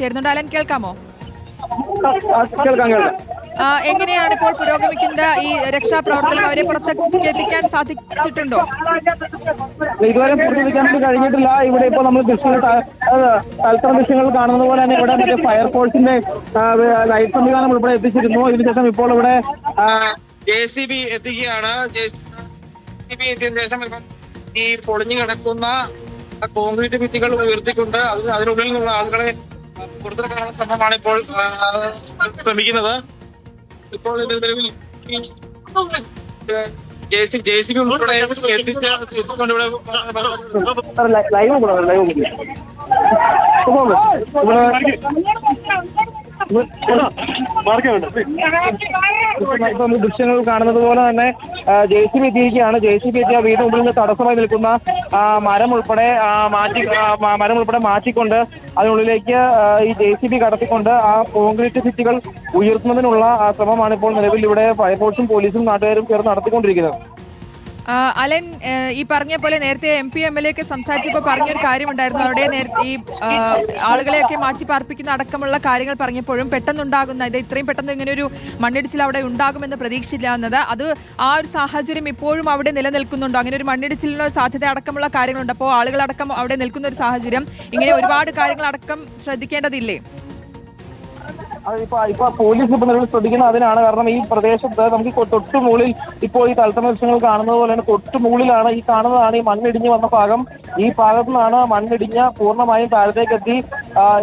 ചേരുന്നുണ്ട്. അലൻ കേൾക്കാമോ? കേൾക്കാം കേൾക്കാം ആ, എങ്ങനെയാണ് ഇപ്പോൾ പുരോഗമിക്കുന്നത്? ഈ രക്ഷാപ്രവർത്തനം അവരെ പുറത്തേക്ക് എത്തിക്കാൻ സാധിച്ചിട്ടുണ്ടോ? ഇതുവരെ കഴിഞ്ഞിട്ടില്ല. ഇവിടെ ഇപ്പോൾ നമ്മൾ ദൃശ്യങ്ങൾ തൽത്തരം ദൃശ്യങ്ങൾ കാണുന്നത് പോലെ തന്നെ ഇവിടെ മറ്റേ ഫയർഫോഴ്സിന്റെ ലൈറ്റ് സംവിധാനം ഉൾപ്പെടെ എത്തിച്ചിരുന്നു. ഇതിനുശേഷം ഇപ്പോൾ ഇവിടെ ജെ സി ബി എത്തിക്കുകയാണ്. ജെ സി ബി എത്തിയതിനു ശേഷം ഇപ്പം ഈ പൊളിഞ്ഞു കിടക്കുന്ന കോൺക്രീറ്റ് ഭിത്തികൾ ഉയർത്തിക്കൊണ്ട് അതിന് അതിനുള്ളിൽ നിന്നുള്ള ആളുകളെ പുറത്തെടുക്കാനുള്ള ശ്രമമാണ് ഇപ്പോൾ ശ്രമിക്കുന്നത് ഇപ്പോൾ ഇത് നിലവിൽ J C J C B ഉൾപ്പെടെ എത്തിച്ച് ഇവിടെ ലൈവ് ലൈവ് ഇവിടെ ദൃശ്യങ്ങൾ കാണുന്നത് പോലെ തന്നെ ജെ സി ബി എത്തിയിരിക്കുകയാണ്. ജെ സി ബി എത്തിയ വീടിന് മുമ്പിൽ നിന്ന് തടസ്സമായി നിൽക്കുന്ന മരം ഉൾപ്പെടെ മാറ്റി മരം ഉൾപ്പെടെ മാറ്റിക്കൊണ്ട് അതിനുള്ളിലേക്ക് ഈ ജെ സി ബി കടത്തിക്കൊണ്ട് ആ കോൺക്രീറ്റ് ഭിത്തികൾ ഉയർത്തുന്നതിനുള്ള ശ്രമമാണ് ഇപ്പോൾ നിലവിൽ ഇവിടെ ഫയർഫോഴ്സും പോലീസും നാട്ടുകാരും ചേർന്ന് നടത്തിക്കൊണ്ടിരിക്കുന്നത്. അലൻ ഈ പറഞ്ഞ പോലെ നേരത്തെ M P M L A ഒക്കെ സംസാരിച്ചപ്പോൾ പറഞ്ഞൊരു കാര്യമുണ്ടായിരുന്നു. അവിടെ ഈ ആളുകളെയൊക്കെ മാറ്റി പാർപ്പിക്കുന്ന അടക്കമുള്ള കാര്യങ്ങൾ പറഞ്ഞപ്പോഴും പെട്ടെന്നുണ്ടാകുന്ന ഇത് ഇത്രയും പെട്ടെന്ന് ഇങ്ങനെ ഒരു മണ്ണിടിച്ചിൽ അവിടെ ഉണ്ടാകുമെന്ന് പ്രതീക്ഷിച്ചില്ല എന്നത് അത് ആ ഒരു സാഹചര്യം ഇപ്പോഴും അവിടെ നിലനിൽക്കുന്നുണ്ടോ. അങ്ങനെ ഒരു മണ്ണിടിച്ചിലിനുള്ള സാധ്യത അടക്കമുള്ള കാര്യങ്ങളുണ്ട്. അപ്പോൾ ആളുകളടക്കം അവിടെ നിൽക്കുന്ന ഒരു സാഹചര്യം ഇങ്ങനെ ഒരുപാട് കാര്യങ്ങൾ അടക്കം ശ്രദ്ധിക്കേണ്ടതില്ലേ? അതിപ്പോ ഇപ്പൊ പോലീസ് ഇപ്പൊ നിലവിൽ ശ്രദ്ധിക്കുന്ന അതിനാണ് കാരണം ഈ പ്രദേശത്ത് നമുക്ക് തൊട്ടു മുകളിൽ ഇപ്പോൾ ഈ തത്സമയ ദൃശ്യങ്ങൾ കാണുന്നത് പോലെ തന്നെ തൊട്ട് മുകളിലാണ് ഈ കാണുന്നതാണ് ഈ മണ്ണിടിഞ്ഞ് വന്ന ഭാഗം. ഈ ഭാഗത്തു നിന്നാണ് മണ്ണിടിഞ്ഞ് പൂർണമായും താഴത്തേക്ക് എത്തി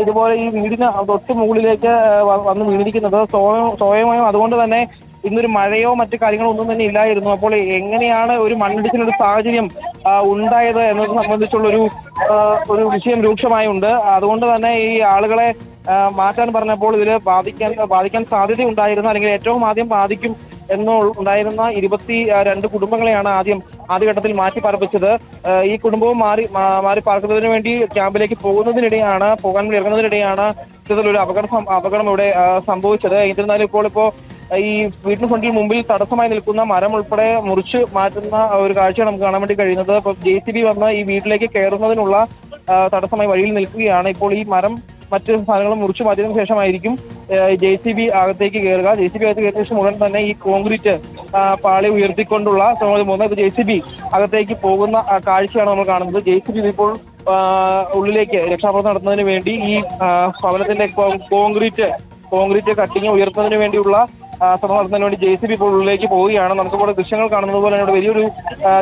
ഇതുപോലെ ഈ വീടിന് തൊട്ട് മുകളിലേക്ക് വന്ന് വീണിരിക്കുന്നത്. സ്വയം സ്വയമായും അതുകൊണ്ട് തന്നെ ഇന്നൊരു മഴയോ മറ്റു കാര്യങ്ങളോ ഒന്നും തന്നെ ഇല്ലായിരുന്നു. അപ്പോൾ എങ്ങനെയാണ് ഒരു മണ്ണിടിച്ചിലൊരു സാഹചര്യം ഉണ്ടായത് എന്നത് സംബന്ധിച്ചുള്ള ഒരു വിഷയം രൂക്ഷമായുണ്ട്. അതുകൊണ്ട് തന്നെ ഈ ആളുകളെ മാറ്റാൻ പറഞ്ഞപ്പോൾ ഇതിൽ ബാധിക്കാൻ ബാധിക്കാൻ സാധ്യത ഉണ്ടായിരുന്ന അല്ലെങ്കിൽ ഏറ്റവും ആദ്യം ബാധിക്കും എന്നോ ഉണ്ടായിരുന്ന ഇരുപത്തി രണ്ട് കുടുംബങ്ങളെയാണ് ആദ്യം ആദ്യഘട്ടത്തിൽ മാറ്റി പാർപ്പിച്ചത്. ഈ കുടുംബവും മാറി മാറി പാർക്കുന്നതിന് വേണ്ടി ക്യാമ്പിലേക്ക് പോകുന്നതിനിടെയാണ് പോകാൻ ഇറങ്ങുന്നതിനിടെയാണ് ഇത്തരത്തിലൊരു അപകടം അപകടം ഇവിടെ സംഭവിച്ചത്. എന്നിരുന്നാലും ഇപ്പോൾ ഇപ്പോൾ ഈ വീട്ടിന് ഫ്രണ്ടിൽ മുമ്പിൽ തടസ്സമായി നിൽക്കുന്ന മരം ഉൾപ്പെടെ മുറിച്ച് മാറ്റുന്ന ഒരു കാഴ്ച നമുക്ക് കാണാൻ വേണ്ടി കഴിയുന്നത്. അപ്പൊ ജെ സി ബി വന്ന് ഈ വീട്ടിലേക്ക് കയറുന്നതിനുള്ള തടസ്സമായി വഴിയിൽ നിൽക്കുകയാണ്. ഇപ്പോൾ ഈ മരം മറ്റു സാധനങ്ങളും മുറിച്ചു മാറ്റിയതിനു ശേഷമായിരിക്കും ജെ സി ബി അകത്തേക്ക് കയറുക. ജെ സി ബി അകത്ത് കയറിയ ശേഷം ഉടൻ തന്നെ ഈ കോൺക്രീറ്റ് പാളി ഉയർത്തിക്കൊണ്ടുള്ള ശ്രമം പോകുന്നത് ജെ സി ബി അകത്തേക്ക് പോകുന്ന കാഴ്ചയാണ് നമ്മൾ കാണുന്നത്. ജെ സി ബി ഇപ്പോൾ ഉള്ളിലേക്ക് രക്ഷാപ്രവർത്തനം നടത്തുന്നതിന് വേണ്ടി ഈ ഭവനത്തിന്റെ കോൺക്രീറ്റ് കോൺക്രീറ്റ് കട്ടിങ് ഉയർത്തുന്നതിന് വേണ്ടിയുള്ള ശ്രമം നടത്തുന്നതിന് വേണ്ടി ജെ സി ബി ഇപ്പോൾ ഉള്ളിലേക്ക് പോവുകയാണ്. നമുക്കിവിടെ ദൃശ്യങ്ങൾ കാണുന്നത് പോലെ ഇവിടെ വലിയൊരു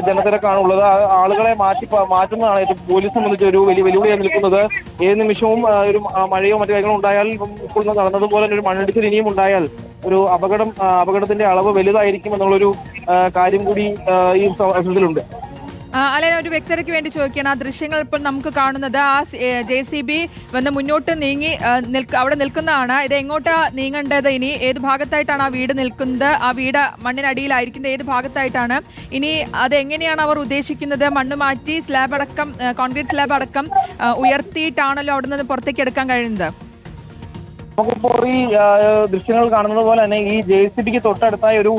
ജനത്തിരക്കാണ് ഉള്ളത്. ആളുകളെ മാറ്റി മാറ്റുന്നതാണ് ഏറ്റവും പോലീസ് സംബന്ധിച്ച് ഒരു വലിയ വെല്ലുവിളിയായി നിൽക്കുന്നത്. ഏത് നിമിഷവും ഒരു മഴയോ മറ്റു കാര്യങ്ങളോ ഉണ്ടായാൽ ഇപ്പോൾ നടന്നതുപോലെ ഒരു മണ്ണിടിച്ചിൽ ഇനിയും ഉണ്ടായാൽ ഒരു അപകടം അപകടത്തിന്റെ അളവ് വലുതായിരിക്കും എന്നുള്ളൊരു കാര്യം കൂടി ഈ അവസരത്തിലുണ്ട് ആ, അലൻ ഒരു വ്യക്തതയ്ക്ക് വേണ്ടി ചോദിക്കണം ആ ദൃശ്യങ്ങൾ ഇപ്പോൾ നമുക്ക് കാണുന്നത് ആ ജെ സി ബി വന്ന് മുന്നോട്ട് നീങ്ങി അവിടെ നിൽക്കുന്നതാണ്. ഇത് എങ്ങോട്ടാ നീങ്ങേണ്ടത്? ഇനി ഏത് ഭാഗത്തായിട്ടാണ് ആ വീട് നിൽക്കുന്നത്? ആ വീട് മണ്ണിനടിയിലായിരിക്കുന്നത് ഏത് ഭാഗത്തായിട്ടാണ്? ഇനി അത് എങ്ങനെയാണ് അവർ ഉദ്ദേശിക്കുന്നത്? മണ്ണ് മാറ്റി സ്ലാബ് അടക്കം കോൺക്രീറ്റ് സ്ലാബ് അടക്കം ഉയർത്തിയിട്ടാണല്ലോ അവിടെ നിന്ന് പുറത്തേക്ക് എടുക്കാൻ കഴിയുന്നത്? നമുക്കിപ്പോൾ ഈ ദൃശ്യങ്ങൾ കാണുന്നത് പോലെ തന്നെ ഈ ജെ സി ബിക്ക് തൊട്ടടുത്തായ ഒരു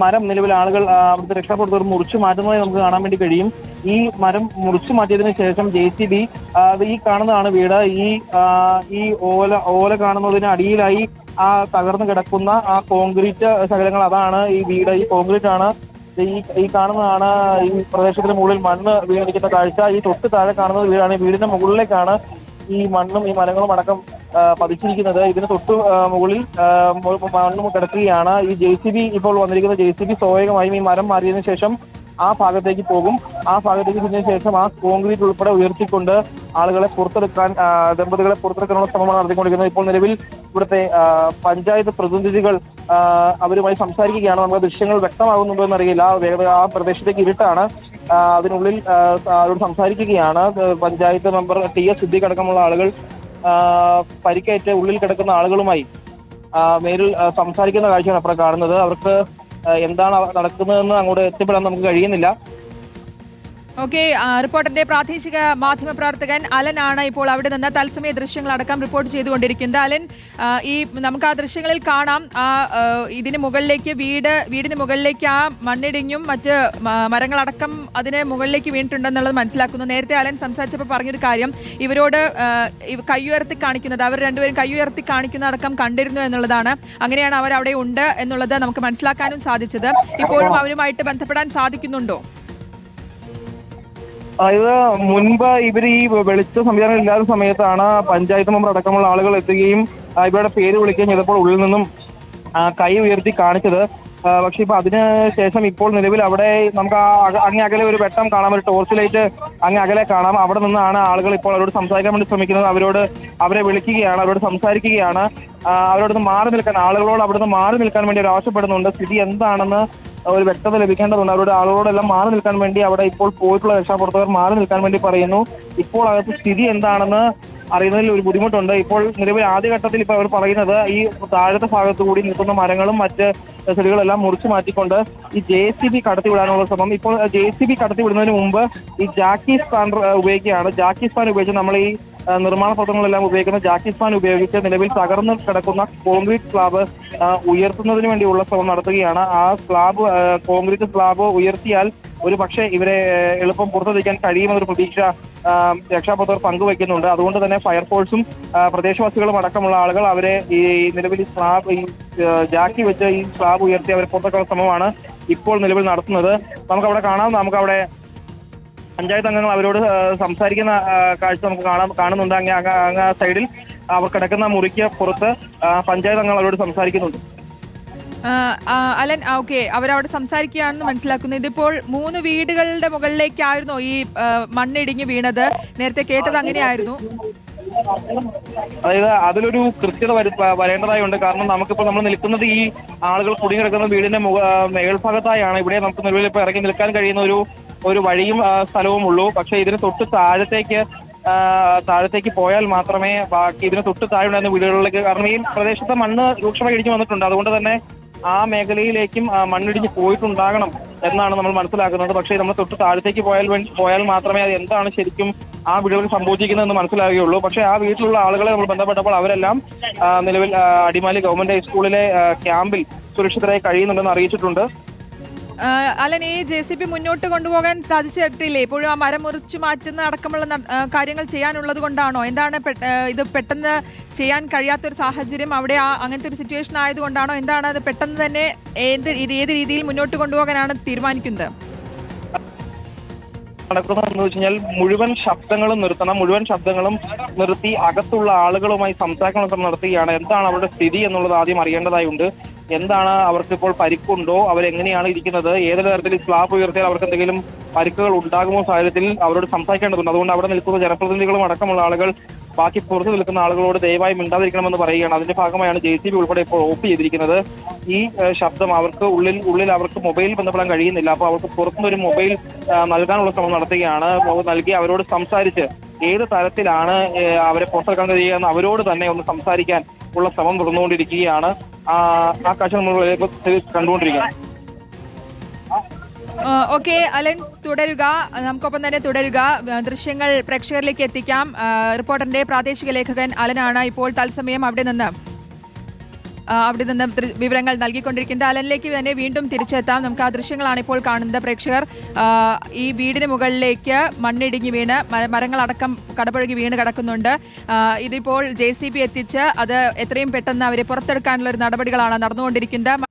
മരം നിലവിൽ ആളുകൾ അവിടുത്തെ രക്ഷാപ്രവർത്തകർ മുറിച്ചു മാറ്റുന്നതായി നമുക്ക് കാണാൻ വേണ്ടി കഴിയും. ഈ മരം മുറിച്ചു മാറ്റിയതിനു ശേഷം ജെ സി ബി ഈ കാണുന്നതാണ് വീട്. ഈ ഈ ഓല ഓല കാണുന്നതിന് അടിയിലായി ആ തകർന്നു കിടക്കുന്ന ആ കോൺക്രീറ്റ് ശകലങ്ങൾ അതാണ് ഈ വീട്. ഈ കോൺക്രീറ്റ് ആണ് ഈ ഈ കാണുന്നതാണ് ഈ പ്രദേശത്തിന് മുകളിൽ മണ്ണ് വീണിരിക്കുന്ന കാഴ്ച. ഈ തൊട്ട് താഴെ കാണുന്നത് വീടാണ്. ഈ വീടിന്റെ മുകളിലേക്കാണ് ഈ മണ്ണും ഈ മരങ്ങളും അടക്കം പതിച്ചിരിക്കുന്നത്. ഇതിന് തൊട്ട് മുകളിൽ മണ്ണ് കിടക്കുകയാണ്. ഈ ജെ സി ബി ഇപ്പോൾ വന്നിരിക്കുന്ന ജെ സി ബി സ്വാഭാവികമായും ഈ മരം മാറിയതിനു ശേഷം ആ ഭാഗത്തേക്ക് പോകും. ആ ഭാഗത്തേക്ക് പിന്നതിനു ശേഷം ആ കോൺക്രീറ്റ് ഉൾപ്പെടെ ഉയർത്തിക്കൊണ്ട് ആളുകളെ പുറത്തെടുക്കാൻ ദമ്പതികളെ പുറത്തെടുക്കാനുള്ള ശ്രമമാണ് നടത്തിക്കൊണ്ടിരിക്കുന്നത്. ഇപ്പോൾ നിലവിൽ ഇവിടുത്തെ പഞ്ചായത്ത് പ്രതിനിധികൾ അവരുമായി സംസാരിക്കുകയാണ്. നമുക്ക് ദൃശ്യങ്ങൾ വ്യക്തമാകുന്നുണ്ടോ എന്നറിയില്ല. വേഗത ആ പ്രദേശത്തേക്ക് ഇരുട്ടാണ്. അതിനുള്ളിൽ അവരോട് സംസാരിക്കുകയാണ്. Panchayat member T S Siddique അടക്കമുള്ള ആളുകൾ പരിക്കേറ്റ് ഉള്ളിൽ കിടക്കുന്ന ആളുകളുമായി നേരിൽ സംസാരിക്കുന്ന കാഴ്ചയാണ് അപ്പുറം കാണുന്നത്. അവർക്ക് എന്താണ് നടക്കുന്നതെന്ന് അങ്ങോട്ട് എത്തിപ്പെടാൻ നമുക്ക് കഴിയുന്നില്ല. ഓക്കെ റിപ്പോർട്ടറിന്റെ പ്രാദേശിക മാധ്യമ പ്രവർത്തകൻ അലനാണ് ഇപ്പോൾ അവിടെ നിന്ന് തത്സമയ ദൃശ്യങ്ങളടക്കം റിപ്പോർട്ട് ചെയ്തുകൊണ്ടിരിക്കുന്നത്. അലൻ ഈ നമുക്ക് ആ ദൃശ്യങ്ങളിൽ കാണാം. ആ ഇതിന് മുകളിലേക്ക് വീട് വീടിന് മുകളിലേക്ക് ആ മണ്ണിടിഞ്ഞും മറ്റ് മരങ്ങളടക്കം അതിന് മുകളിലേക്ക് വീണിട്ടുണ്ടെന്നുള്ളത് മനസ്സിലാക്കുന്നു. നേരത്തെ അലൻ സംസാരിച്ചപ്പോൾ പറഞ്ഞൊരു കാര്യം ഇവരോട് കൈയുയർത്തി കാണിക്കുന്നത് അവർ രണ്ടുപേരും കൈയുയർത്തി കാണിക്കുന്ന അടക്കം കണ്ടിരുന്നു എന്നുള്ളതാണ്. അങ്ങനെയാണ് അവർ അവിടെ ഉണ്ട് എന്നുള്ളത് നമുക്ക് മനസ്സിലാക്കാനും സാധിച്ചത്. ഇപ്പോഴും അവരുമായിട്ട് ബന്ധപ്പെടാൻ സാധിക്കുന്നുണ്ടോ? അതായത് മുൻപ് ഇവർ ഈ വെളിച്ച സംവിധാനം ഇല്ലാത്ത സമയത്താണ് പഞ്ചായത്ത് മെമ്പർ അടക്കമുള്ള ആളുകൾ എത്തുകയും ഇവരുടെ പേര് വിളിക്കുകയും ചെയ്തപ്പോൾ ഉള്ളിൽ നിന്നും കൈ ഉയർത്തി കാണിച്ചത്. പക്ഷെ ഇപ്പൊ അതിന് ശേഷം ഇപ്പോൾ നിലവിൽ അവിടെ നമുക്ക് ആ അങ്ങേ അകലെ ഒരു വെട്ടം കാണാം ഒരു ടോർച്ച് ലൈറ്റ് അങ്ങേ അകലെ കാണാം. അവിടെ നിന്നാണ് ആളുകൾ ഇപ്പോൾ അവരോട് സംസാരിക്കാൻ വേണ്ടി ശ്രമിക്കുന്നത്. അവരോട് അവരെ വിളിക്കുകയാണ് അവരോട് സംസാരിക്കുകയാണ്. അവരോട് മാറി നിൽക്കാൻ ആളുകളോട് അവിടുന്ന് മാറി നിൽക്കാൻ വേണ്ടി അവർ ആവശ്യപ്പെടുന്നുണ്ട്. സ്ഥിതി എന്താണെന്ന് ഒരു വ്യക്തത ലഭിക്കേണ്ടതുണ്ട്. അവരുടെ ആളുകളോടെല്ലാം മാറി നിൽക്കാൻ വേണ്ടി അവിടെ ഇപ്പോൾ പോയിട്ടുള്ള രക്ഷാപ്രവർത്തകർ മാറി നിൽക്കാൻ വേണ്ടി പറയുന്നു. ഇപ്പോൾ അവർക്ക് സ്ഥിതി എന്താണെന്ന് അറിയുന്നതിൽ ഒരു ബുദ്ധിമുട്ടുണ്ട്. ഇപ്പോൾ നിലവിൽ ആദ്യഘട്ടത്തിൽ ഇപ്പോൾ അവർ പറയുന്നത് ഈ താഴത്തെ ഭാഗത്ത് കൂടി നിൽക്കുന്ന മരങ്ങളും മറ്റ് ചെടികളെല്ലാം മുറിച്ചു മാറ്റിക്കൊണ്ട് ഈ ജെ സി ബി കടത്തിവിടാനുള്ള ശ്രമം. ഇപ്പോൾ ജെ സി ബി കടത്തിവിടുന്നതിന് മുമ്പ് ഈ ജാക്കി സ്പാൻ ഉപയോഗിക്കുകയാണ്. ജാക്കി സ്പാൻ ഉപയോഗിച്ച് നമ്മൾ ഈ നിർമ്മാണ പ്രവർത്തനങ്ങളെല്ലാം ഉപയോഗിക്കുന്ന ജാക്കി സ്പാൻ ഉപയോഗിച്ച് നിലവിൽ തകർന്ന് കിടക്കുന്ന കോൺക്രീറ്റ് സ്ലാബ് ഉയർത്തുന്നതിന് വേണ്ടിയുള്ള ശ്രമം നടത്തുകയാണ്. ആ സ്ലാബ് കോൺക്രീറ്റ് സ്ലാബ് ഉയർത്തിയാൽ ഒരു പക്ഷേ ഇവരെ എളുപ്പം പുറത്തെത്തിക്കാൻ കഴിയുമെന്നൊരു പ്രതീക്ഷ രക്ഷാപ്രവർത്തകർ പങ്കുവയ്ക്കുന്നുണ്ട് അതുകൊണ്ട് തന്നെ ഫയർഫോഴ്സും പ്രദേശവാസികളും അടക്കമുള്ള ആളുകൾ അവരെ ഈ നിലവിൽ സ്ലാബ് ഈ ജാക്കി വെച്ച് ഈ സ്ലാബ് ഉയർത്തി അവരെ പുറത്തേക്കുള്ള ശ്രമമാണ് ഇപ്പോൾ നിലവിൽ നടത്തുന്നത്. നമുക്കവിടെ കാണാം. നമുക്കവിടെ പഞ്ചായത്ത് അംഗങ്ങൾ അവരോട് സംസാരിക്കുന്ന കാഴ്ച നമുക്ക് കാണാൻ കാണുന്നുണ്ട്. അങ്ങ് അങ്ങ് സൈഡിൽ അവർ കിടക്കുന്ന മുറിക്ക് പുറത്ത് പഞ്ചായത്ത് അംഗങ്ങൾ അവരോട് സംസാരിക്കുന്നുണ്ട്. അലൻ ഓക്കെ. അവരവിടെ സംസാരിക്കുകയാണെന്ന് മനസ്സിലാക്കുന്നു. ഇതിപ്പോൾ മൂന്ന് വീടുകളുടെ മുകളിലേക്കായിരുന്നു ഈ മണ്ണിടിഞ്ഞ് വീണത്. നേരത്തെ കേട്ടത് അങ്ങനെയായിരുന്നു. അതായത് അതിലൊരു കൃത്യത വരേണ്ടതായുണ്ട്. കാരണം നമുക്കിപ്പോൾ നമ്മൾ നിൽക്കുന്നത് ഈ ആളുകൾ കുടുങ്ങിക്കിടക്കുന്ന വീടിന്റെ മേൽഭാഗത്തായാണ്. ഇവിടെ നമുക്ക് നിലവിൽ ഇപ്പോൾ ഇറങ്ങി നിൽക്കാൻ കഴിയുന്ന ഒരു ഒരു വഴിയും സ്ഥലവും ഉള്ളൂ. പക്ഷേ ഇതിന് തൊട്ട് താഴത്തേക്ക് താഴത്തേക്ക് പോയാൽ മാത്രമേ ബാക്കി ഇതിന് തൊട്ട് താഴെ ഉണ്ടായിരുന്ന വീടുകളിലേക്ക് കാരണം ഈ പ്രദേശത്തെ മണ്ണ് രൂക്ഷമായി ഇടിഞ്ഞു വന്നിട്ടുണ്ട്. അതുകൊണ്ട് തന്നെ ആ മേഖലയിലേക്കും മണ്ണിടിഞ്ഞ് പോയിട്ടുണ്ടാകണം എന്നാണ് നമ്മൾ മനസ്സിലാക്കുന്നത്. പക്ഷേ നമ്മൾ തൊട്ട് താഴത്തേക്ക് പോയാൽ പോയാൽ മാത്രമേ അത് എന്താണ് ശരിക്കും ആ വീടുകളിൽ സംഭവിച്ചിരിക്കുന്നതെന്ന് മനസ്സിലാവുകയുള്ളൂ. പക്ഷേ ആ വീട്ടിലുള്ള ആളുകളെ നമ്മൾ ബന്ധപ്പെട്ടപ്പോൾ അവരെല്ലാം നിലവിൽ അടിമാലി ഗവൺമെന്റ് ഹൈസ്കൂളിലെ ക്യാമ്പിൽ സുരക്ഷിതരായി കഴിയുന്നുണ്ടെന്ന് അറിയിച്ചിട്ടുണ്ട്. അലൻ ഈ ജെ സി പി മുന്നോട്ട് കൊണ്ടുപോകാൻ സാധിച്ചിട്ടില്ലേ? ഇപ്പോഴും ആ മരം മുറിച്ചു മാറ്റുന്ന അടക്കമുള്ള കാര്യങ്ങൾ ചെയ്യാനുള്ളത് കൊണ്ടാണോ? എന്താണ് ഇത് പെട്ടെന്ന് ചെയ്യാൻ കഴിയാത്തൊരു സാഹചര്യം അവിടെ ആ അങ്ങനത്തെ ഒരു സിറ്റുവേഷൻ ആയതുകൊണ്ടാണോ? എന്താണ് അത് പെട്ടെന്ന് തന്നെ ഏത് ഇത് ഏത് രീതിയിൽ മുന്നോട്ട് കൊണ്ടുപോകാനാണ് തീരുമാനിക്കുന്നത്? നടക്കുന്നതെന്ന് വെച്ച് കഴിഞ്ഞാൽ മുഴുവൻ ശബ്ദങ്ങളും നിർത്തണം മുഴുവൻ ശബ്ദങ്ങളും നിർത്തി അകത്തുള്ള ആളുകളുമായി സംസാരിക്കണം നടത്തുകയാണ്. എന്താണ് അവരുടെ സ്ഥിതി എന്നുള്ളത് ആദ്യം അറിയേണ്ടതായുണ്ട്. എന്താണ് അവർക്ക് ഇപ്പോൾ പരിക്കുണ്ടോ? അവരെങ്ങനെയാണ് ഇരിക്കുന്നത്? ഏത് തരത്തിൽ സ്ലാബ് ഉയർത്തിയാൽ അവർക്ക് എന്തെങ്കിലും പരിക്കുകൾ ഉണ്ടാകുമോ സാഹചര്യത്തിൽ അവരോട് സംസാരിക്കേണ്ടതുണ്ട്. അതുകൊണ്ട് അവിടെ നിൽക്കുന്ന ജനപ്രതിനിധികളും അടക്കമുള്ള ആളുകൾ ബാക്കി പുറത്ത് നിൽക്കുന്ന ആളുകളോട് ദയവായി മിണ്ടാതിരിക്കണമെന്ന് പറയുകയാണ്. അതിന്റെ ഭാഗമായാണ് ജെ സി ബി ഉൾപ്പെടെ ഇപ്പോൾ ഓഫ് ചെയ്തിരിക്കുന്നത്. ഈ ശബ്ദം അവർക്ക് ഉള്ളിൽ ഉള്ളിൽ അവർക്ക് മൊബൈൽ ബന്ധപ്പെടാൻ കഴിയുന്നില്ല. അപ്പോൾ അവർക്ക് പുറത്തുനിന്ന് ഒരു മൊബൈൽ നൽകാനുള്ള ശ്രമം നടത്തുകയാണ്. നൽകി അവരോട് സംസാരിച്ച് ഏത് തരത്തിലാണ് അവരെ പുറത്തിറക്കാൻ കഴിയുക അവരോട് തന്നെ ഒന്ന് സംസാരിക്കാൻ ഉള്ള ശ്രമം തുടർന്നുകൊണ്ടിരിക്കുകയാണ്. ആ കാഴ്ച നമ്മൾ കണ്ടുകൊണ്ടിരിക്കുകയാണ്. ഓക്കെ അലൻ തുടരുക. നമുക്കൊപ്പം തന്നെ തുടരുക. ദൃശ്യങ്ങൾ പ്രേക്ഷകരിലേക്ക് എത്തിക്കാം. റിപ്പോർട്ടറിന്റെ പ്രാദേശിക ലേഖകൻ അലനാണ് ഇപ്പോൾ തത്സമയം അവിടെ നിന്ന്. അവിടെ നിന്ന് വിവരങ്ങൾ നൽകിക്കൊണ്ടിരിക്കുന്നത്. അലനിലേക്ക് തന്നെ വീണ്ടും തിരിച്ചെത്താം. നമുക്ക് ആ ദൃശ്യങ്ങളാണ് ഇപ്പോൾ കാണുന്നത്. പ്രേക്ഷകർ ഈ വീടിന് മുകളിലേക്ക് മണ്ണിടിഞ്ഞ് വീണ് മരങ്ങളടക്കം കടപുഴകി വീണ് കിടക്കുന്നുണ്ട്. ഇതിപ്പോൾ ജെ സി ബി എത്തിച്ച് അത് എത്രയും പെട്ടെന്ന് അവരെ പുറത്തെടുക്കാനുള്ള ഒരു നടപടികളാണ് നടന്നുകൊണ്ടിരിക്കുന്നത്.